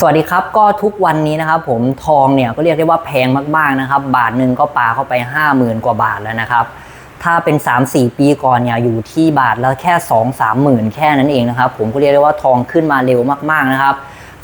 สวัสดีครับก็ทุกวันนี้นะครับผมทองเนี่ยก็เรียกได้ว่าแพงมากๆนะครับ บาทหนึ่งก็ปาเข้าไป 5 0,000 กว่าบาทแล้วนะครับ ถ้าเป็น 3-4 ปีก่อนเนี่ยอยู่ที่บาทและแค่ 2-3หมื่นแค่นั้นเองนะครับผมก็เรียกได้ว่าทองขึ้นมาเร็วมากๆนะครับ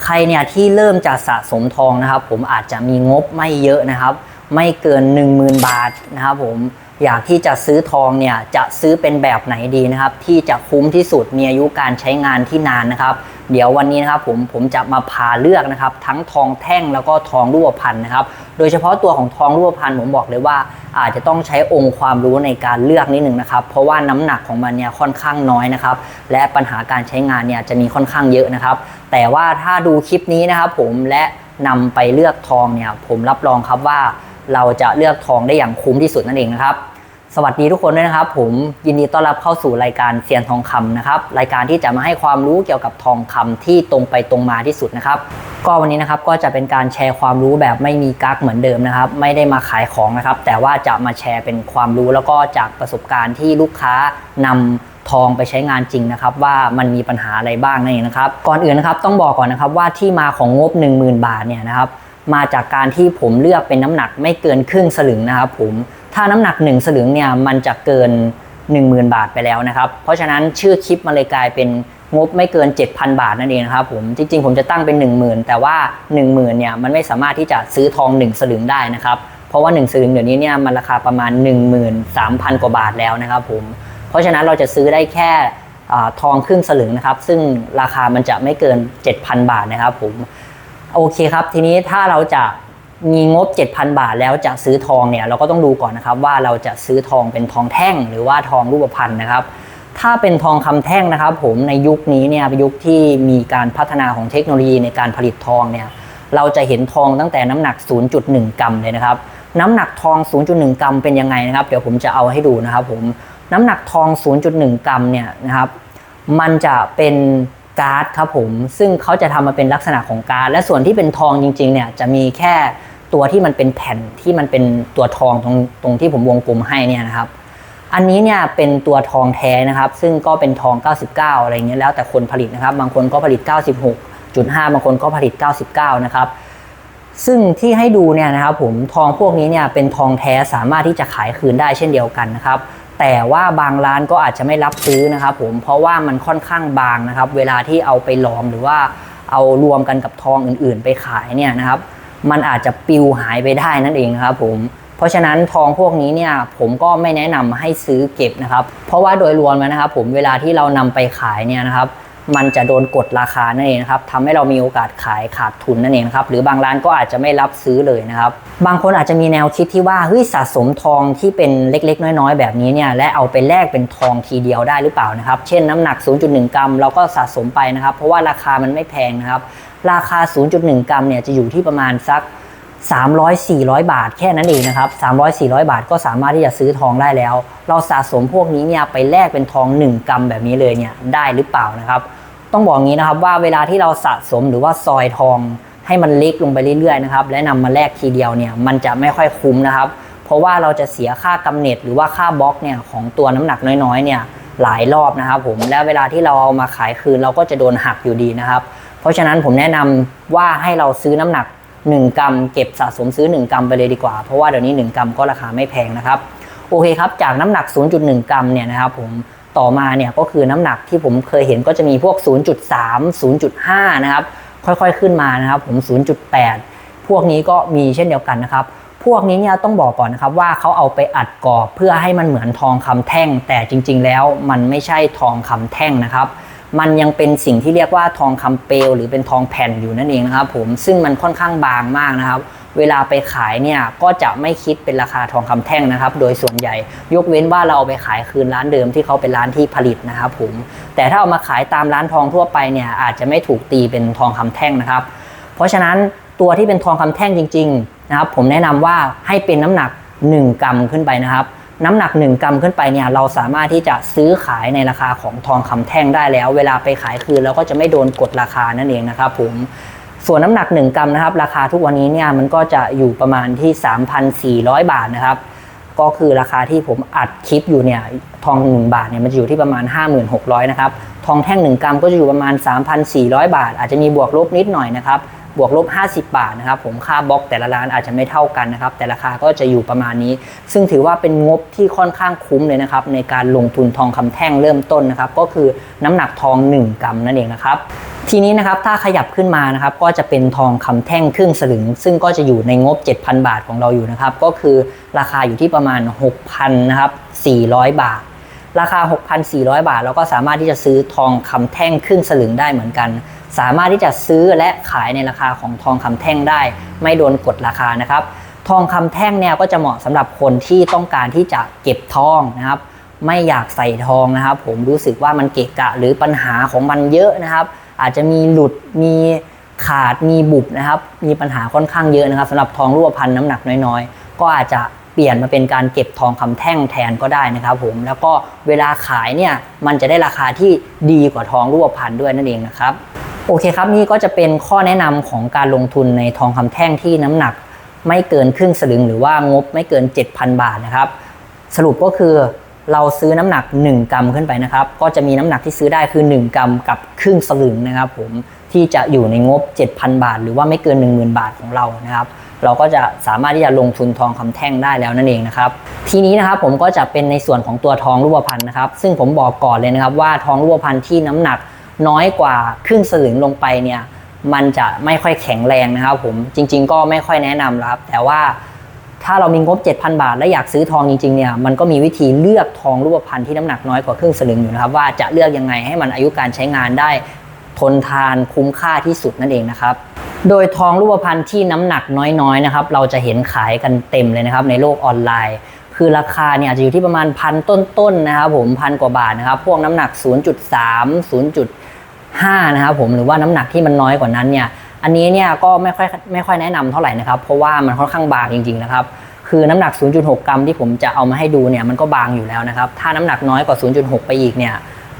ใครเนี่ยที่เริ่มจะสะสมทองนะครับ ผมอาจจะมีงบไม่เยอะนะครับ ไม่เกิน 10,000 บาทนะครับผม อยากที่จะซื้อทองเนี่ยจะซื้อเป็นแบบไหนดีนะครับ ที่จะคุ้มที่สุดมีอายุการใช้งานที่นานนะครับ เดี๋ยววันนี้นะครับผมผมจะมาพาเลือกนะครับ ทั้งทองแท่งแล้วก็ทองรูปพรรณนะครับ โดยเฉพาะตัวของทองรูปพรรณผมบอกเลยว่า อาจจะต้องใช้องค์ความรู้ในการเลือกนิดหนึ่งนะครับ เพราะว่าน้ำหนักของมันเนี่ยค่อนข้างน้อยนะครับ และปัญหาการใช้งานเนี่ยจะมีค่อนข้างเยอะนะครับ แต่ว่าถ้าดูคลิปนี้นะครับ ผมและนำไปเลือกทองเนี่ยผมรับรองครับว่าเราจะเลือกทองได้อย่างคุ้มที่สุดนั่นเองนะครับ สวัสดีทุกคนด้วยนะครับ ผมยินดีต้อนรับเข้าสู่รายการเซียนทองคำนะครับรายการที่จะมาให้ความรู้เกี่ยวกับทองคำที่ตรงไปตรงมาที่สุดนะครับ ก็วันนี้นะครับก็จะเป็นการแชร์ความรู้แบบไม่มีกั๊กเหมือนเดิมนะครับ ไม่ได้มาขายของนะครับ แต่ว่าจะมาแชร์เป็นความรู้แล้วก็จากประสบการณ์ที่ลูกค้านำทองไปใช้งานจริงนะครับ ว่ามันมีปัญหาอะไรบ้างนั่นเองนะครับ ก่อนอื่นนะครับต้องบอกก่อนนะครับว่าที่มาของงบ 10,000 บาทเนี่ยนะครับมาจากการที่ผมเลือกเป็นน้ำหนักไม่เกินครึ่งสลึงนะครับ ผม ถ้าน้ำหนัก 1 สลึงเนี่ยมันจะเกิน 10,000 บาทไปแล้วนะครับ เพราะฉะนั้นชื่อคลิปมันเลยกลายเป็นงบไม่เกิน 7,000 บาทนั่นเองนะครับผมจริงๆ ผมจะตั้งเป็น 10,000 แต่ว่า 10,000เนี่ยมันไม่สามารถที่จะซื้อทอง 1 สลึงได้นะครับ เพราะว่า 1 สลึงเดี๋ยวนี้เนี่ยมันราคาประมาณ 13,000 กว่าบาทแล้วนะครับผมเพราะฉะนั้นเราจะซื้อได้แค่อทองครึ่งสลึงนะครับ ซึ่งราคามันจะไม่เกิน 7,000 บาทนะครับผมโอเคครับ ทีนี้ถ้าเราจะ มีงบ 7,000 บาทแล้วจะซื้อทองเนี่ยเราก็ต้องดูก่อนนะครับว่าเราจะซื้อทองเป็นทองแท่งหรือว่าทองรูปพรรณนะครับ ถ้าเป็นทองคำแท่งนะครับ ผมในยุคนี้เนี่ยยุคที่มีการพัฒนาของเทคโนโลยีในการผลิตทองเนี่ยเราจะเห็นทองตั้งแต่น้ำหนัก 0.1 กรัมเลยนะครับ น้ำหนักทอง 0.1 กรัมเป็นยังไงนะครับ เดี๋ยวผมจะเอาให้ดูนะครับผมน้ำหนักทอง 0.1 กรัมเนี่ยนะครับ มันจะเป็น การ์ดครับผมซึ่งเขาจะทำมาเป็นลักษณะของการ์ดและส่วนที่เป็นทองจริงๆเนี่ยจะมีแค่ตัวที่มันเป็นแผ่นที่มันเป็นตัวทองตรงตรงที่ผมวงกลมให้เนี่ยนะครับ อันนี้เนี่ยเป็นตัวทองแท้นะครับ ซึ่งก็เป็นทอง 99 อะไรเงี้ยแล้วแต่คนผลิตนะครับ บางคนก็ผลิต 96.5 บางคนก็ผลิต 99 นะครับซึ่งที่ให้ดูเนี่ยนะครับผมทองพวกนี้เนี่ยเป็นทองแท้สามารถที่จะขายคืนได้เช่นเดียวกันนะครับ แต่ว่าบางร้านก็อาจจะไม่รับซื้อนะครับผมเพราะว่ามันค่อนข้างบางนะครับ เวลาที่เอาไปหลอมหรือว่าเอารวมกันกับทองอื่นๆ ไปขายเนี่ยนะครับ มันอาจจะปิวหายไปได้นั่นเองครับผมเพราะฉะนั้นทองพวกนี้เนี่ยผมก็ไม่แนะนำให้ซื้อเก็บนะครับ เพราะว่าโดยรวมแล้วนะครับ ผมเวลาที่เรานำไปขายเนี่ยนะครับ มันจะโดนกดราคานั่นเองนะครับทำให้เรามีโอกาสขายขาดทุนนั่นเองครับหรือบางร้านก็อาจจะไม่รับซื้อเลยนะครับ บางคนอาจจะมีแนวคิดที่ว่าเฮ้ยสะสมทองที่เป็นเล็ก ๆ น้อย ๆ แบบนี้เนี่ยและเอาไปแลกเป็นทองทีเดียวได้หรือเปล่านะครับ เช่นน้ำหนัก 0.1 กรัมเราก็สะสมไปนะครับ เพราะว่าราคามันไม่แพงนะครับ ราคา 0.1 กรัมเนี่ยจะอยู่ที่ประมาณสัก 300-400 บาทแค่นั้นเองนะครับ300-400 บาทก็สามารถที่จะซื้อทองได้แล้ว เราสะสมพวกนี้เนี่ยไปแลกเป็นทอง 1กรัมแบบนี้เลยเนี่ยได้หรือเปล่านะครับ ต้องบอกงี้นะครับว่าเวลาที่เราสะสมหรือว่าซอยทองให้มันเล็กลงไปเรื่อยๆนะครับและนำมาแลกทีเดียวเนี่ยมันจะไม่ค่อยคุ้มนะครับ เพราะว่าเราจะเสียค่ากำเนิดหรือว่าค่าบล็อกเนี่ยของตัวน้ำหนักน้อยๆเนี่ยหลายรอบนะครับผมและเวลาที่เราเอามาขายคืนเราก็จะโดนหักอยู่ดีนะครับ เพราะฉะนั้นผมแนะนำว่าให้เราซื้อน้ำหนัก 1 กรัมเก็บสะสมซื้อ 1 กรัมไปเลยดีกว่า เพราะว่าเดี๋ยวนี้ 1 กรัมก็ราคาไม่แพงนะครับ โอเคครับ จากน้ำหนัก 0.1 กรัมเนี่ยนะครับผมต่อมาเนี่ยก็คือน้ำหนักที่ผมเคยเห็นก็จะมีพวก 0.3 0.5 นะครับ ค่อยๆขึ้นมานะครับผม 0.8 พวกนี้ก็มีเช่นเดียวกันนะครับ พวกนี้เนี่ยต้องบอกก่อนนะครับว่าเขาเอาไปอัดกรอบเพื่อให้มันเหมือนทองคำแท่ง แต่จริง ๆ แล้วมันไม่ใช่ทองคำแท่งนะครับ มันยังเป็นสิ่งที่เรียกว่าทองคำเปลวหรือเป็นทองแผ่นอยู่นั่นเองนะครับผมซึ่งมันค่อนข้างบางมากนะครับ เวลาไปขายเนี่ยก็จะไม่คิดเป็นราคาทองคำแท่งนะครับ โดยส่วนใหญ่ ยกเว้นว่าเราเอาไปขายคืนร้านเดิมที่เขาเป็นร้านที่ผลิตนะครับผมแต่ถ้าเอามาขายตามร้านทองทั่วไปเนี่ยอาจจะไม่ถูกตีเป็นทองคำแท่งนะครับ เพราะฉะนั้นตัวที่เป็นทองคำแท่งจริง ๆ นะครับ ผมแนะนำว่าให้เป็นน้ำหนัก 1 กรัมขึ้นไปนะครับ น้ำหนัก 1 กรัมขึ้นไปเนี่ยเราสามารถที่จะซื้อขายในราคาของทองคำแท่งได้แล้ว เวลาไปขายคืนเราก็จะไม่โดนกดราคานั่นเองนะครับผมส่วนน้ำหนัก 1 กรัมนะครับ ราคาทุกวันนี้เนี่ยมันก็จะอยู่ประมาณที่ 3,400 บาทนะครับ ก็คือราคาที่ผมอัดคลิปอยู่เนี่ยทอง 1 บาทเนี่ยมันจะอยู่ที่ประมาณ 5600นะครับทองแท่ง 1 กรัมก็จะอยู่ประมาณ 3,400 บาท อาจจะมีบวกลบนิดหน่อยนะครับ บวกลบ 50 บาทนะครับผมค่าบล็อกแต่ละร้านอาจจะไม่เท่ากันนะครับ แต่ราคาก็จะอยู่ประมาณนี้ ซึ่งถือว่าเป็นงบที่ค่อนข้างคุ้มเลยนะครับ ในการลงทุนทองคำแท่งเริ่มต้นนะครับ ก็คือน้ำหนักทอง 1 กรัมนั่นเองนะครับทีนี้นะครับถ้าขยับขึ้นมานะครับก็จะเป็นทองคำแท่งครึ่งสลึง ซึ่งก็จะอยู่ในงบ 7,000 บาทของเราอยู่นะครับ ก็คือราคาอยู่ที่ประมาณ 6,000นะครับ400 บาท ราคา 6,400 บาทแล้วก็สามารถที่จะซื้อทองคำแท่งครึ่งสลึงได้เหมือนกัน สามารถที่จะซื้อและขายในราคาของทองคำแท่งได้ ไม่โดนกดราคานะครับ ทองคำแท่งเนี่ยก็จะเหมาะสำหรับคนที่ต้องการที่จะเก็บทองนะครับ ไม่อยากใส่ทองนะครับ ผมรู้สึกว่ามันเกะกะหรือปัญหาของมันเยอะนะครับ อาจจะมีหลุดมีขาดมีบุบนะครับ มีปัญหาค่อนข้างเยอะนะครับสำหรับทองรูปพรรณน้ำหนักน้อยๆ ก็อาจจะเปลี่ยนมาเป็นการเก็บทองคำแท่งแทนก็ได้นะครับผมแล้วก็เวลาขายเนี่ยมันจะได้ราคาที่ดีกว่าทองรูปพรรณด้วยนั่นเองนะครับ โอเคครับนี่ก็จะเป็นข้อแนะนำของการลงทุนในทองคำแท่งที่น้ำหนักไม่เกินครึ่งสลึงหรือว่างบไม่เกิน 7,000 บาทนะครับ สรุปก็คือเราซื้อน้ำหนัก 1 กรัมขึ้นไปนะครับ ก็จะมีน้ำหนักที่ซื้อได้คือ 1 กรัมกับครึ่งสลึงนะครับ ผมที่จะอยู่ในงบ 7,000 บาท หรือว่าไม่เกิน 10,000 บาทของเรานะครับ เราก็จะสามารถที่จะลงทุนทองคำแท่งได้แล้วนั่นเองนะครับ ทีนี้นะครับผมก็จะเป็นในส่วนของตัวทองรูปพรรณนะครับ ซึ่งผมบอกก่อนเลยนะครับว่าทองรูปพรรณที่น้ำหนัก น้อยกว่าครึ่งสลึงลงไปเนี่ยมันจะไม่ค่อยแข็งแรงนะครับผมจริง ๆ ก็ไม่ค่อยแนะนำครับ แต่ว่าถ้าเรามีงบ 7,000 บาท และอยากซื้อทองจริงๆเนี่ยมันก็มีวิธีเลือกทองรูปพรรณที่น้ำหนักน้อยกว่าครึ่งสลึงอยู่นะครับ ว่าจะเลือกยังไงให้มันอายุการใช้งานได้ ทนทานคุ้มค่าที่สุดนั่นเองนะครับ โดยทองรูปพรรณที่น้ำหนักน้อยๆนะครับ เราจะเห็นขายกันเต็มเลยนะครับในโลกออนไลน์ คือราคาเนี่ยจจะอยู่ที่ประมาณพันต้นๆนะครับผมพันกว่าบาทนะครับ พวกน้ำหนัก 0.3 0.5 นะครับผมหรือว่าน้ำหนักที่มันน้อยกว่านั้นเนี่ยอันนี้เนี่ยก็ไม่ค่อยไม่ค่อยแนะนำเท่าไหร่นะครับ เพราะว่ามันค่อนข้างบางจริงๆนะครับคือน้ำหนัก 0.6 กรัมที่ผมจะเอามาให้ดูเนี่ยมันก็บางอยู่แล้วนะครับ ถ้าน้ำหนักน้อยกว่า 0.6 ไปอีกเนี่ย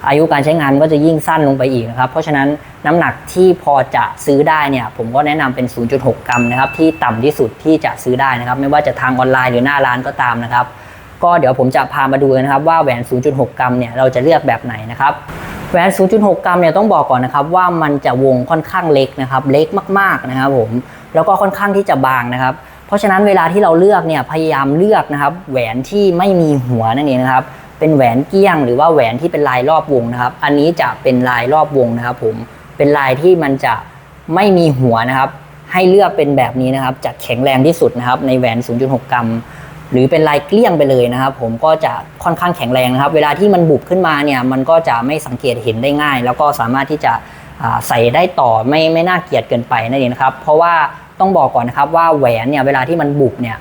อายุการใช้งานก็จะยิ่งสั้นลงไปอีกนะครับ เพราะฉะนั้นน้ำหนักที่พอจะซื้อได้เนี่ยผมก็แนะนำเป็น 0.6 กรัมนะครับที่ต่ำที่สุดที่จะซื้อได้นะครับ ไม่ว่าจะทางออนไลน์หรือหน้าร้านก็ตามนะครับ ก็เดี๋ยวผมจะพามาดูนะครับว่าแหวน 0.6 กรัมเนี่ยเราจะเลือกแบบไหนนะครับแหวน 0.6 กรัมเนี่ยต้องบอกก่อนนะครับว่ามันจะวงค่อนข้างเล็กนะครับ เล็กมากๆนะครับผมแล้วก็ค่อนข้างที่จะบางนะครับ เพราะฉะนั้นเวลาที่เราเลือกเนี่ยพยายามเลือกนะครับ แหวนที่ไม่มีหัวนั่นเองนะครับ เป็นแหวนเกี้ยงหรือว่าแหวนที่เป็นลายรอบวงนะครับ อันนี้จะเป็นลายรอบวงนะครับ ผมเป็นลายที่มันจะไม่มีหัวนะครับ ให้เลือกเป็นแบบนี้นะครับจะแข็งแรงที่สุดนะครับ ในแหวน 0.6 กรัม หรือเป็นลายเกลี้ยงไปเลยนะครับ ผมก็จะค่อนข้างแข็งแรงนะครับ เวลาที่มันบุบขึ้นมาเนี่ยมันก็จะไม่สังเกตเห็นได้ง่าย แล้วก็สามารถที่จะใส่ได้ต่อไม่ไม่น่าเกลียดเกินไปนั่นเองนะครับ เพราะว่าต้องบอกก่อนนะครับว่าแหวนเนี่ยเวลาที่มันบุบเนี่ย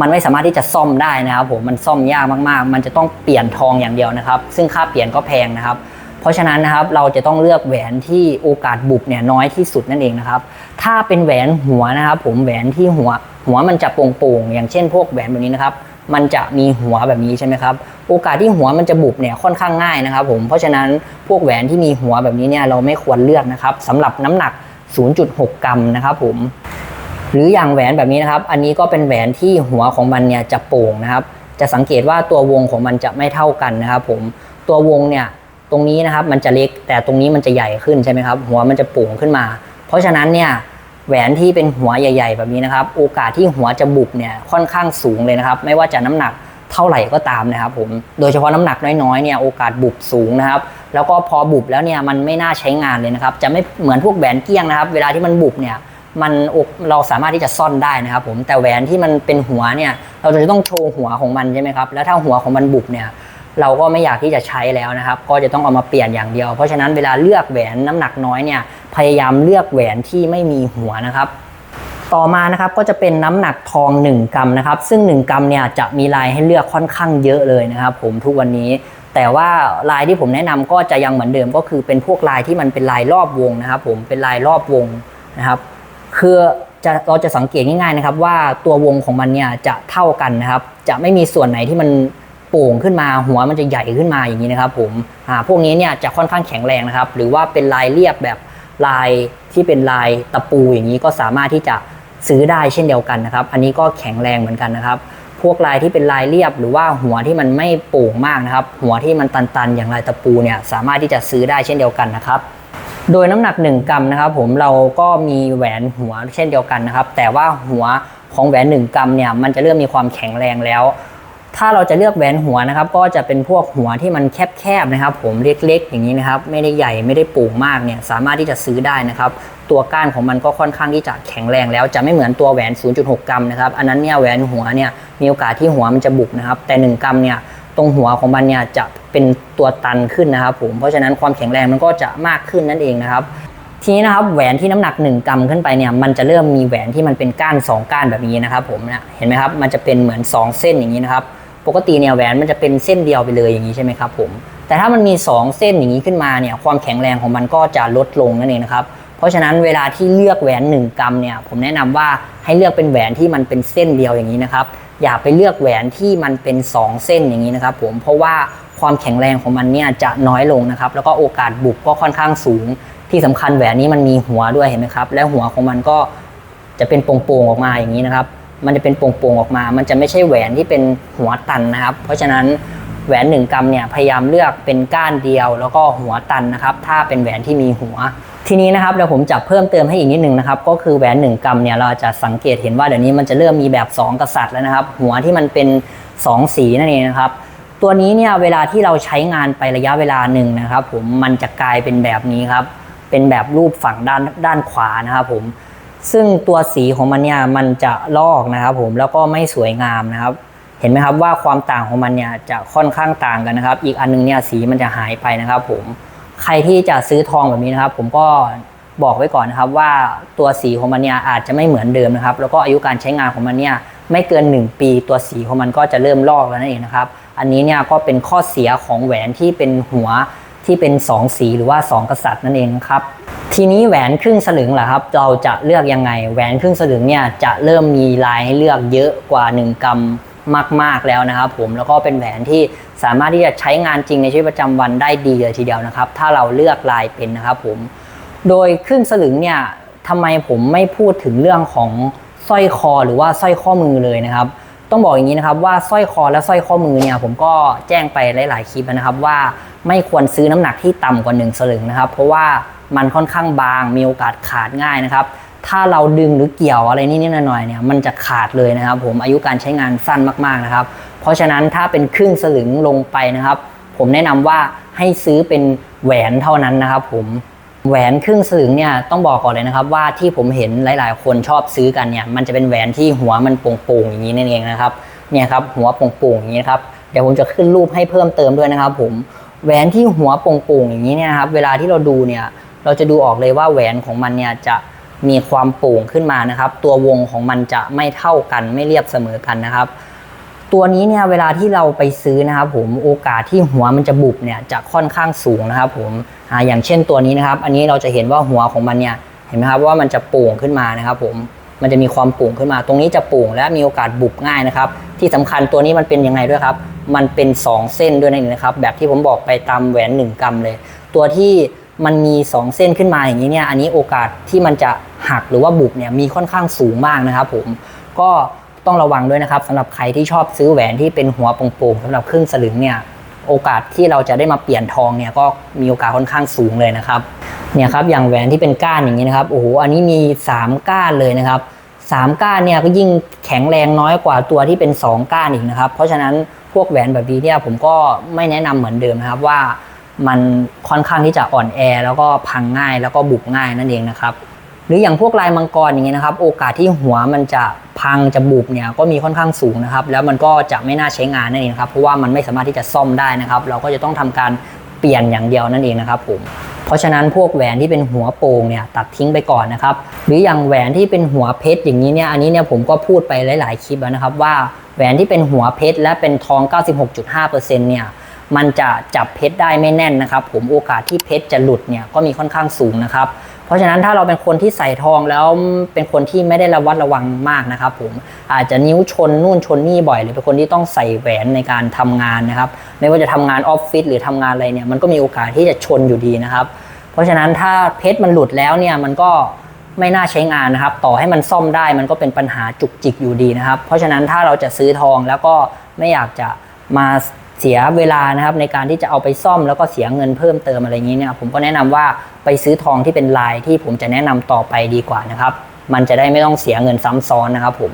มันไม่สามารถที่จะซ่อมได้นะครับผมมันซ่อมยากมากๆ มันจะต้องเปลี่ยนทองอย่างเดียวนะครับ ซึ่งค่าเปลี่ยนก็แพงนะครับ เพราะฉะนั้นนะครับเราจะต้องเลือกแหวนที่โอกาสบุบเนี่ยน้อยที่สุดนั่นเองนะครับ ถ้าเป็นแหวนหัวนะครับ ผมแหวนที่หัวหัวมันจะโป่งๆอย่างเช่นพวกแหวนแบบนี้นะครับมันจะมีหัวแบบนี้ใช่ไหมครับ โอกาสที่หัวมันจะบุบเนี่ยค่อนข้างง่ายนะครับ ผม เพราะฉะนั้นพวกแหวนที่มีหัวแบบนี้เนี่ยเราไม่ควรเลือกนะครับสำหรับน้ำหนัก 0.6 กรัมนะครับผม หรืออย่างแหวนแบบนี้นะครับ อันนี้ก็เป็นแหวนที่หัวของมันเนี่ยจะโป่งนะครับ จะสังเกตว่าตัววงของมันจะไม่เท่ากันนะครับ ผมตัววงเนี่ยตรงนี้นะครับมันจะเล็กแต่ตรงนี้มันจะใหญ่ขึ้นใช่ไหมครับ หัวมันจะโป่งขึ้นมา เพราะฉะนั้นเนี่ยแหวนที่เป็นหัวใหญ่ ๆ แบบนี้นะครับ โอกาสที่หัวจะบุบเนี่ยค่อนข้างสูงเลยนะครับ ไม่ว่าจะน้ำหนักเท่าไหร่ก็ตามนะครับผมโดยเฉพาะน้ำหนักน้อยๆเนี่ยโอกาสบุบสูงนะครับ แล้วก็พอบุบแล้วเนี่ยมันไม่น่าใช้งานเลยนะครับ จะไม่เหมือนพวกแหวนเกี้ยงนะครับ เวลาที่มันบุบเนี่ย มันอกเราสามารถที่จะซ่อนได้นะครับผมแต่แหวนที่มันเป็นหัวเนี่ย เราจะต้องโชว์หัวของมันใช่ไหมครับแล้วถ้าหัวของมันบุบเนี่ยเราก็ไม่อยากที่จะใช้แล้วนะครับ ก็จะต้องเอามาเปลี่ยนอย่างเดียว เพราะฉะนั้นเวลาเลือกแหวนน้ำหนักน้อยเนี่ยพยายามเลือกแหวนที่ไม่มีหัวนะครับ ต่อมานะครับก็จะเป็นน้ำหนักทอง 1 กรัมนะครับ ซึ่ง 1 กรัมเนี่ยจะมีลายให้เลือกค่อนข้างเยอะเลยนะครับ ผมทุกวันนี้ แต่ว่าลายที่ผมแนะนำก็จะยังเหมือนเดิมก็คือเป็นพวกลายที่มันเป็นลายรอบวงนะครับ ผมเป็นลายรอบวงนะครับ คือจะเราจะสังเกตง่ายๆนะครับว่าตัววงของมันเนี่ยจะเท่ากันนะครับ จะไม่มีส่วนไหนที่มันโป่งขึ้นมาหัวมันจะใหญ่ขึ้นมาอย่างนี้นะครับผมอ่าพวกนี้เนี่ยจะค่อนข้างแข็งแรงนะครับ หรือว่าเป็นลายเรียบแบบลายที่เป็นลายตะปูอย่างนี้ก็สามารถที่จะซื้อได้เช่นเดียวกันนะครับ อันนี้ก็แข็งแรงเหมือนกันนะครับ พวกลายที่เป็นลายเรียบ หรือว่าหัวที่มันไม่โป่งมากนะครับ หัวที่มันตันๆอย่างลายตะปูเนี่ยสามารถที่จะซื้อได้เช่นเดียวกันนะครับ โดยน้ำหนัก 1 กรัมนะครับผมเราก็มีแหวนหัวเช่นเดียวกันนะครับ แต่ว่าหัวของแหวน 1 กรัมเนี่ยมันจะเริ่มมีความแข็งแรงแล้ว ถ้าเราจะเลือกแหวนหัวนะครับ ก็จะเป็นพวกหัวที่มันแคบๆนะครับ ผมเล็กๆ อย่างนี้นะครับ ไม่ได้ใหญ่ไม่ได้ปูมากเนี่ยสามารถที่จะซื้อได้นะครับ ตัวก้านของมันก็ค่อนข้างที่จะแข็งแรงแล้วจะไม่เหมือนตัวแหวน 0.6 กรัมนะครับอันนั้นเนี่ยแหวนหัวเนี่ยมีโอกาสที่หัวมันจะบุบนะครับ แต่ 1 กรัมเนี่ย ตรงหัวของมันเนี่ยจะเป็นตัวตันขึ้นนะครับผมเพราะฉะนั้นความแข็งแรงมันก็จะมากขึ้นนั่นเองนะครับทีนี้นะครับแหวนที่น้ำหนัก 1 กรัมขึ้นไปเนี่ยมันจะเริ่มมีแหวนที่มันเป็นก้าน 2 ก้านแบบนี้นะครับผมเนี่ยเห็นไหมครับมันจะเป็นเหมือน 2 เส้นอย่างนี้นะครับปกติเนี่ยแหวนมันจะเป็นเส้นเดียวไปเลยอย่างนี้ใช่ไหมครับผมแต่ถ้ามันมี 2 เส้นอย่างนี้ขึ้นมาเนี่ยความแข็งแรงของมันก็จะลดลงนั่นเองนะครับเพราะฉะนั้นเวลาที่เลือกแหวน 1 กรัมเนี่ยผมแนะนำว่าให้เลือกเป็นแหวนที่มันเป็นเส้นเดียวอย่างนี้นะครับ อย่าไปเลือกแหวนที่มันเป็น 2 เส้นอย่างนี้นะครับผมเพราะว่าความแข็งแรงของมันเนี่ยจะน้อยลงนะครับ แล้วก็โอกาสบุบก็ค่อนข้างสูง ที่สำคัญแหวนนี้มันมีหัวด้วยเห็นไหมครับ แล้วหัวของมันก็จะเป็นโป่งๆออกมาอย่างนี้นะครับ มันจะเป็นโป่งๆออกมา มันจะไม่ใช่แหวนที่เป็นหัวตันนะครับ เพราะฉะนั้นแหวนหนึ่งกรัมเนี่ยพยายามเลือกเป็นก้านเดียว แล้วก็หัวตันนะครับ ถ้าเป็นแหวนที่มีหัว ทีนี้นะครับเดี๋ยวผมจะเพิ่มเติมให้อีกนิดนึงนะครับก็คือแหวนหนึ่งกรัมเนี่ยเราจะสังเกตเห็นว่าเดี๋ยวนี้มันจะเริ่มมีแบบ 2 กษัตริย์แล้วนะครับ หัวที่มันเป็น 2 สีนั่นเองนะครับตัวนี้เนี่ยเวลาที่เราใช้งานไประยะเวลาหนึ่งนะครับ ผมมันจะกลายเป็นแบบนี้ครับ เป็นแบบรูปฝั่งด้านด้านขวานะครับผมซึ่งตัวสีของมันเนี่ยมันจะลอกนะครับ ผมแล้วก็ไม่สวยงามนะครับ เห็นไหมครับว่าความต่างของมันเนี่ยจะค่อนข้างต่างกันนะครับ อีกอันนึงเนี่ยสีมันจะหายไปนะครับ ผม ใครที่จะซื้อทองแบบนี้นะครับ ผมก็บอกไว้ก่อนนะครับว่าตัวสีของมันเนี่ยอาจจะไม่เหมือนเดิมนะครับ แล้วก็อายุการใช้งานของมันเนี่ยไม่เกิน 1 ปีตัวสีของมันก็จะเริ่มลอกแล้วนั่นเองนะครับ อันนี้เนี่ยก็เป็นข้อเสียของแหวนที่เป็นหัวที่เป็น 2 สีหรือว่า 2 กษัตริย์นั่นเองครับทีนี้แหวนครึ่งสลึงล่ะครับ เราจะเลือกยังไง แหวนครึ่งสลึงเนี่ยจะเริ่มมีลายให้เลือกเยอะกว่า 1กรัม มาก ๆแล้วนะครับผมแล้วก็เป็นแหวนที่สามารถที่จะใช้งานจริงในชีวิตประจำวันได้ดีเลยทีเดียวนะครับ ถ้าเราเลือกลายเป็นนะครับผมโดยครึ่งสลึงเนี่ยทำไมผมไม่พูดถึงเรื่องของสร้อยคอหรือว่าสร้อยข้อมือเลยนะครับ ต้องบอกอย่างนี้นะครับว่าสร้อยคอและสร้อยข้อมือเนี่ยผมก็แจ้งไปหลาย ๆ คลิปนะครับว่าไม่ควรซื้อน้ำหนักที่ต่ำกว่า1สลึงนะครับ เพราะว่ามันค่อนข้างบางมีโอกาสขาดง่ายนะครับ ถ้าเราดึงหรือเกี่ยวอะไรนิดๆหน่อยๆเนี่ยมันจะขาดเลยนะครับ ผมอายุการใช้งานสั้นมากๆนะครับ เพราะฉะนั้นถ้าเป็นครึ่งสลึงลงไปนะครับ ผมแนะนำว่าให้ซื้อเป็นแหวนเท่านั้นนะครับ ผมแหวนครึ่งสลึงเนี่ยต้องบอกก่อนเลยนะครับ ว่าที่ผมเห็นหลาย ๆ คนชอบซื้อกันเนี่ยมันจะเป็นแหวนที่หัวมันโป่งๆอย่างนี้นั่นเองนะครับเนี่ยครับหัวโป่งๆอย่างนี้นครับเดี๋ยวผมจะขึ้นรูปให้เพิ่มเติมด้วยนะครับ ผมแหวนที่หัวโป่งๆอย่างนี้เนี่ยครับเวลาที่เราดูเนี่ยเราจะดูออกเลยว่าแหวนของมันเนี่ยจะ มีความโป่งขึ้นมานะครับ ตัววงของมันจะไม่เท่ากันไม่เรียบเสมอกันนะครับ ตัวนี้เนี่ยเวลาที่เราไปซื้อนะครับ ผมโอกาสที่หัวมันจะบุบเนี่ยจะค่อนข้างสูงนะครับ ผมออย่างเช่นตัวนี้นะครับ อันนี้เราจะเห็นว่าหัวของมันเนี่ยเห็นไหมครับว่ามันจะโป่งขึ้นมานะครับ ผมมันจะมีความโป่งขึ้นมา ตรงนี้จะโป่งและมีโอกาสบุบง่ายนะครับ ที่สำคัญตัวนี้มันเป็นยังไงด้วยครับ มันเป็น 2 เส้นด้วยนั่นเองนะครับ แบบที่ผมบอกไปตามแหวน 1 กรัมเลย ตัวที่ มันมี 2 เส้นขึ้นมาอย่างนี้เนี่ยอันนี้โอกาสที่มันจะหักหรือว่าบุบเนี่ยมีค่อนข้างสูงมากนะครับผมก็ต้องระวังด้วยนะครับสำหรับใครที่ชอบซื้อแหวนที่เป็นหัวโป่งๆสำหรับครึ่งสลึงเนี่ยโอกาสที่เราจะได้มาเปลี่ยนทองเนี่ยก็มีโอกาสค่อนข้างสูงเลยนะครับเนี่ยครับอย่างแหวนที่เป็นก้านอย่างนี้นะครับโอ้โหอันนี้มี 3 ก้านเลยนะครับสามก้านเนี่ยก็ยิ่งแข็งแรงน้อยกว่าตัวที่เป็น 2 ก้านอีกนะครับ เพราะฉะนั้นพวกแหวนแบบนี้เนี่ยผมก็ไม่แนะนำเหมือนเดิมนะครับว่า มันค่อนข้างที่จะอ่อนแอ แล้วก็พังง่ายแล้วก็บุบง่ายนั่นเองนะครับ หรืออย่างพวกลายมังกรอย่างนี้ยนะครับ โอกาสที่หัวมันจะพังจะบุบเนี่ยก็มีค่อนข้างสูงนะครับ แล้วมันก็จะไม่น่าใช้งานนั่นเองครับเพราะว่ามันไม่สามารถที่จะซ่อมได้นะครับ เราก็จะต้องทำการเปลี่ยนอย่างเดียวนั่นเองนะครับผมเพราะฉะนั้นพวกแหวนที่เป็นหัวโป่งเนี่ยตัดทิ้งไปก่อนนะครับ หรืออย่างแหวนที่เป็นหัวเพชรอย่างนี้เนี่ยอันนี้เนี่ยผมก็พูดไปหลาย ๆ คลิปแล้วนะครับว่าแหวนที่เป็นหัวเพชรและเป็นทอง 96.5%เนี่ย มันจะจับเพชรได้ไม่แน่นนะครับ ผมโอกาสที่เพชรจะหลุดเนี่ยก็มีค่อนข้างสูงนะครับ เพราะฉะนั้นถ้าเราเป็นคนที่ใส่ทองแล้วเป็นคนที่ไม่ได้ระวัดระวังมากนะครับ ผมอาจจะนิ้วชนนู่นชนนี่บ่อย หรือเป็นคนที่ต้องใส่แหวนในการทำงานนะครับ ไม่ว่าจะทำงานออฟฟิศหรือทำงานอะไรเนี่ยมันก็มีโอกาสที่จะชนอยู่ดีนะครับ เพราะฉะนั้นถ้าเพชรมันหลุดแล้วเนี่ยมันก็ไม่น่าใช้งานนะครับ ต่อให้มันซ่อมได้มันก็เป็นปัญหาจุกจิกอยู่ดีนะครับ เพราะฉะนั้นถ้าเราจะซื้อทองแล้วก็ไม่อยากจะมา เสียเวลานะครับในการที่จะเอาไปซ่อมแล้วก็เสียเงินเพิ่มเติมอะไรอย่างนี้เนี่ยผมก็แนะนำว่าไปซื้อทองที่เป็นลายที่ผมจะแนะนำต่อไปดีกว่านะครับมันจะได้ไม่ต้องเสียเงินซ้ำซ้อนนะครับผม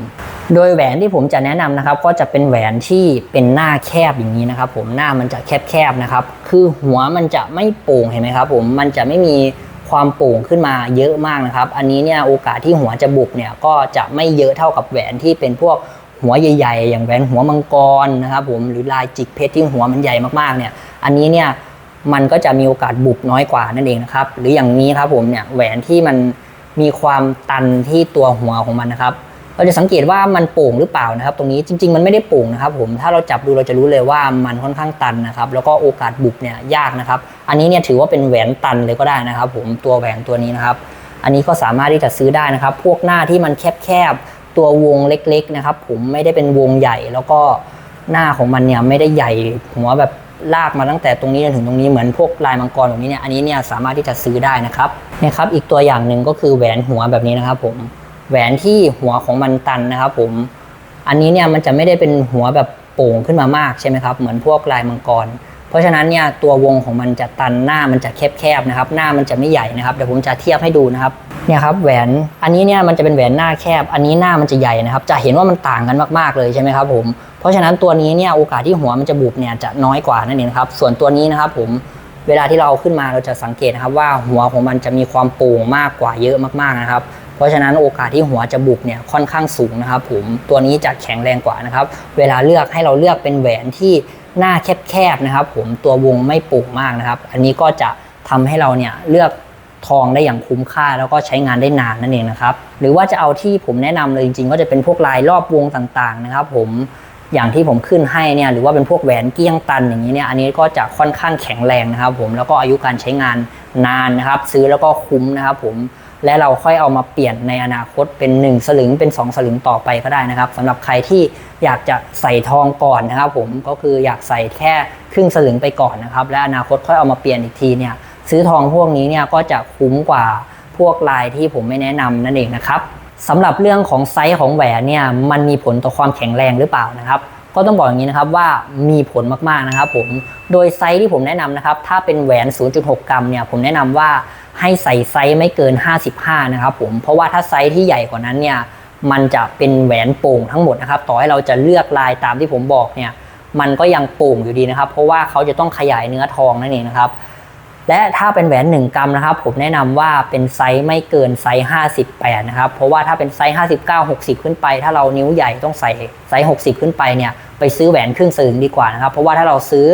โดยแหวนที่ผมจะแนะนำนะครับ ก็จะเป็นแหวนที่เป็นหน้าแคบอย่างนี้นะครับ ผมหน้ามันจะแคบๆนะครับ คือหัวมันจะไม่โป่งเห็นไหมครับ ผมมันจะไม่มีความโป่งขึ้นมาเยอะมากนะครับ อันนี้เนี่ยโอกาสที่หัวจะบุบเนี่ยก็จะไม่เยอะเท่ากับแหวนที่เป็นพวก หัวใหญ่ๆ อย่างแหวนหัวมังกรนะครับผมหรือลายจิกเพชรที่หัวมันใหญ่มากๆเนี่ยอันนี้เนี่ยมันก็จะมีโอกาสบุบน้อยกว่านั่นเองนะครับหรืออย่างนี้ครับผมเนี่ยแหวนที่มันมีความตันที่ตัวหัวของมันนะครับเราจะสังเกตว่ามันโป่งหรือเปล่านะครับ ตรงนี้จริง ๆ มันไม่ได้โป่งนะครับ ผมถ้าเราจับดูเราจะรู้เลยว่ามันค่อนข้างตันนะครับ แล้วก็โอกาสบุบเนี่ยยากนะครับ อันนี้เนี่ยถือว่าเป็นแหวนตันเลยก็ได้นะครับ ผมตัวแหวนตัวนี้นะครับ อันนี้ก็สามารถที่จะซื้อได้นะครับ พวกหน้าที่มันแคบๆ ตัววงเล็กๆนะครับ ผมไม่ได้เป็นวงใหญ่แล้วก็หน้าของมันเนี่ยไม่ได้ใหญ่หัวแบบลากมาตั้งแต่ตรงนี้จนถึงตรงนี้เหมือนพวกลายมังกรแบบนี้เนี่ยอันนี้เนี่ยสามารถที่จะซื้อได้นะครับนี่ยครับ อีกตัวอย่างหนึ่งก็คือแหวนหัวแบบนี้นะครับ ผมแหวนที่หัวของมันตันนะครับ ผมอันนี้เนี่ยมันจะไม่ได้เป็นหัวแบบโป่งขึ้นมามากใช่ไหมครับ เหมือนพวกลายมังกร ราะฉะนั้นเนี่ยตัววงของมันจะตันหน้ามันจะแคบๆนะครับ หน้ามันจะไม่ใหญ่นะครับเดี๋ยวผมจะเทียบให้ดูนะครับเนี่ยครับแหวนอันนี้เนี่ยมันจะเป็นแหวนหน้าแคบ อันนี้หน้ามันจะใหญ่นะครับ จะเห็นว่ามันต่างกันมากๆเลยใช่ไหมครับผมเพราะฉะนั้นตัวนี้เนี่ยโอกาสที่หัวมันจะบุบเนี่ยจะน้อยกว่านั่นเองครับ ส่วนตัวนี้นะครับผมเวลาที่เราขึ้นมาเราจะสังเกตนะครับว่าหัวของมันจะมีความโป่งมากกว่าเยอะมากๆนะครับเพราะฉะนั้นโอกาสที่หัวจะบุบเนี่ยค่อนข้างสูงนะครับผมตัวนี้จะแข็งแรงกว่านะครับ เวลาเลือกให้เราเลือกเป็นแหวนที่ หน้าแคบๆนะครับ ผมตัววงไม่ป่งมากนะครับ อันนี้ก็จะทำให้เราเนี่ยเลือกทองได้อย่างคุ้มค่าแล้วก็ใช้งานได้นานนั่นเองนะครับหรือว่าจะเอาที่ผมแนะนำเลยจริงๆ ก็จะเป็นพวกลายรอบวงต่างๆนะครับ ผมอย่างที่ผมขึ้นให้เนี่ยหรือว่าเป็นพวกแหวนเกี้ยงตันอย่างนี้เนี่ยอันนี้ก็จะค่อนข้างแข็งแรงนะครับ ผมแล้วก็อายุการใช้งานนานนะครับ ซื้อแล้วก็คุ้มนะครับ ผม และเราค่อยเอามาเปลี่ยนในอนาคตเป็น 1 สลึงเป็น 2 สลึงต่อไปก็ได้นะครับสำหรับใครที่อยากจะใส่ทองก่อนนะครับ ผมก็คืออยากใส่แค่ครึ่งสลึงไปก่อนนะครับ และอนาคตค่อยเอามาเปลี่ยนอีกทีเนี่ยซื้อทองพวกนี้เนี่ยก็จะคุ้มกว่าพวกลายที่ผมไม่แนะนำนั่นเองนะครับสำหรับเรื่องของไซส์ของแหวนเนี่ยมันมีผลต่อความแข็งแรงหรือเปล่านะครับ ก็ต้องบอกอย่างนี้นะครับว่ามีผลมากๆนะครับผมโดยไซส์ที่ผมแนะนำนะครับถ้าเป็นแหวน 0.6 กรัมเนี่ยผมแนะนำว่าให้ใส่ไซส์ไม่เกิน 55 นะครับผมเพราะว่าถ้าไซส์ที่ใหญ่กว่านั้นเนี่ยมันจะเป็นแหวนโป่งทั้งหมดนะครับ ต่อให้เราจะเลือกลายตามที่ผมบอกเนี่ยมันก็ยังโป่งอยู่ดีนะครับ เพราะว่าเขาจะต้องขยายเนื้อทองนั่นเองนะครับ และถ้าเป็นแหวน 1 กรัมนะครับ ผมแนะนำว่าเป็นไซส์ไม่เกินไซส์ 58 นะครับ เพราะว่าถ้าเป็นไซส์ 59 60 ขึ้นไป ถ้าเรานิ้วใหญ่ต้องใส่ไซส์ 60 ขึ้นไปเนี่ยไปซื้อแหวนครึ่งสลึงดีกว่านะครับ เพราะว่าถ้าเราซื้อ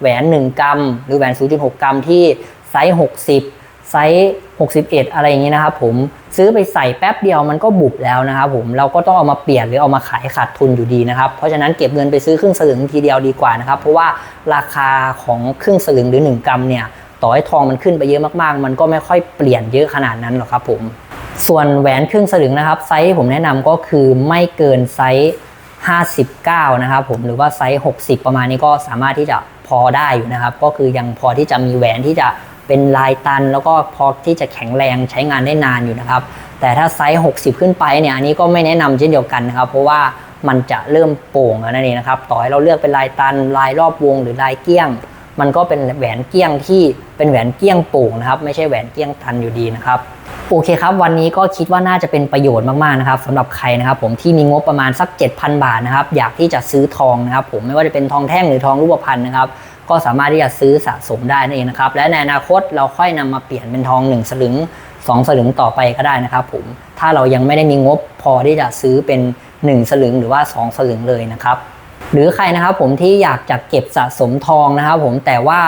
แหวน 1 กรัม หรือแหวน 0.6 กรัมที่ไซส์ 60 ไซส์ 61 อะไรอย่างนี้นะครับผมซื้อไปใส่แป๊บเดียวมันก็บุบแล้วนะครับผมเราก็ต้องเอามาเปลี่ยนหรือเอามาขายขาดทุนอยู่ดีนะครับ เพราะฉะนั้นเก็บเงินไปซื้อครึ่งสลึงทีเดียวดีกว่านะครับ เพราะว่าราคาของครึ่งสลึงหรือ 1 กรัมเนี่ย ต่อให้ทองมันขึ้นไปเยอะมากๆ มันก็ไม่ค่อยเปลี่ยนเยอะขนาดนั้นหรอกครับผม ส่วนแหวนครึ่งสลึงนะครับไซส์ที่ผมแนะนำก็คือไม่เกินไซส์59 นะครับผมหรือว่าไซส์ 60 ประมาณนี้ก็สามารถที่จะพอได้อยู่นะครับ ก็คือยังพอที่จะมีแหวนที่จะเป็นลายตัน แล้วก็พอที่จะแข็งแรงใช้งานได้นานอยู่นะครับ แต่ถ้าไซส์ 60 ขึ้นไปเนี่ยอันนี้ก็ไม่แนะนำเช่นเดียวกันนะครับ เพราะว่ามันจะเริ่มโป่งแล้วนั่นเองนะครับ ต่อให้เราเลือกเป็นลายตันลายรอบวง หรือลายเกี้ยง มันก็เป็นแหวนเกี้ยงที่เป็นแหวนเกี้ยงโป่งนะครับไม่ใช่แหวนเกี้ยงตันอยู่ดีนะครับโอเคครับ วันนี้ก็คิดว่าน่าจะเป็นประโยชน์มากๆนะครับสำหรับใครนะครับ ผมที่มีงบประมาณสัก 7,000 บาทนะครับ อยากที่จะซื้อทองนะครับ ผมไม่ว่าจะเป็นทองแท่งหรือทองรูปพรรณนะครับ ก็สามารถที่จะซื้อสะสมได้นั่นเองนะครับ และในอนาคตเราค่อยนำมาเปลี่ยนเป็นทอง 1 สลึง 2 สลึงต่อไปก็ได้นะครับ ผมถ้าเรายังไม่ได้มีงบพอที่จะซื้อเป็น 1 สลึงหรือว่า 2 สลึงเลยนะครับ หรือใครนะครับผมที่อยากจะเก็บสะสมทองนะครับผมแต่ว่า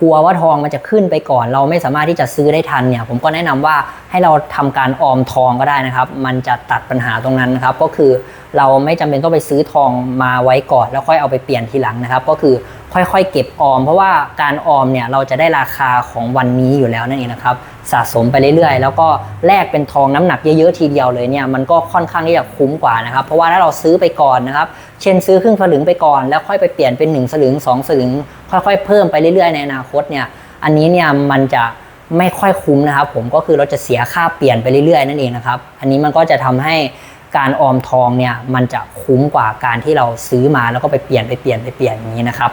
กลัวว่าทองมันจะขึ้นไปก่อน เราไม่สามารถที่จะซื้อได้ทันเนี่ยผมก็แนะนำว่าให้เราทำการออมทองก็ได้นะครับ มันจะตัดปัญหาตรงนั้นนะครับ ก็คือเราไม่จำเป็นต้องไปซื้อทองมาไว้ก่อน แล้วค่อยเอาไปเปลี่ยนทีหลังนะครับ ก็คือ ค่อยๆ เก็บออม เพราะว่าการออมเนี่ยเราจะได้ราคาของวันนี้อยู่แล้วนั่นเองนะครับสะสมไปเรื่อยๆ แล้วก็แลกเป็นทองน้ำหนักเยอะๆทีเดียวเลยเนี่ยมันก็ค่อนข้างที่จะคุ้มกว่านะครับ เพราะว่าถ้าเราซื้อไปก่อนนะครับ เช่นซื้อครึ่งสลึงไปก่อน แล้วค่อยไปเปลี่ยนเป็น 1 สลึง 2 สลึง ค่อยๆ เพิ่มไปเรื่อยๆ ในอนาคตเนี่ยอันนี้เนี่ยมันจะไม่ค่อยคุ้มนะครับ ผมก็คือเราจะเสียค่าเปลี่ยนไปเรื่อยๆ นั่นเองนะครับอันนี้มันก็จะทำให้การออมทองเนี่ยมันจะคุ้มกว่าการที่เราซื้อมาแล้วก็ไปเปลี่ยนไปเปลี่ยนไปเปลี่ยนอย่างนี้นะครับ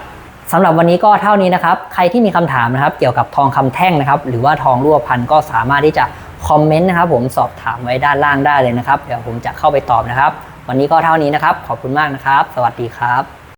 สำหรับวันนี้ก็เท่านี้นะครับ ใครที่มีคำถามนะครับ เกี่ยวกับทองคำแท่งนะครับ หรือว่าทองรูปพรรณก็สามารถที่จะคอมเมนต์นะครับ ผมสอบถามไว้ด้านล่างได้เลยนะครับ เดี๋ยวผมจะเข้าไปตอบนะครับ วันนี้ก็เท่านี้นะครับ ขอบคุณมากนะครับ สวัสดีครับ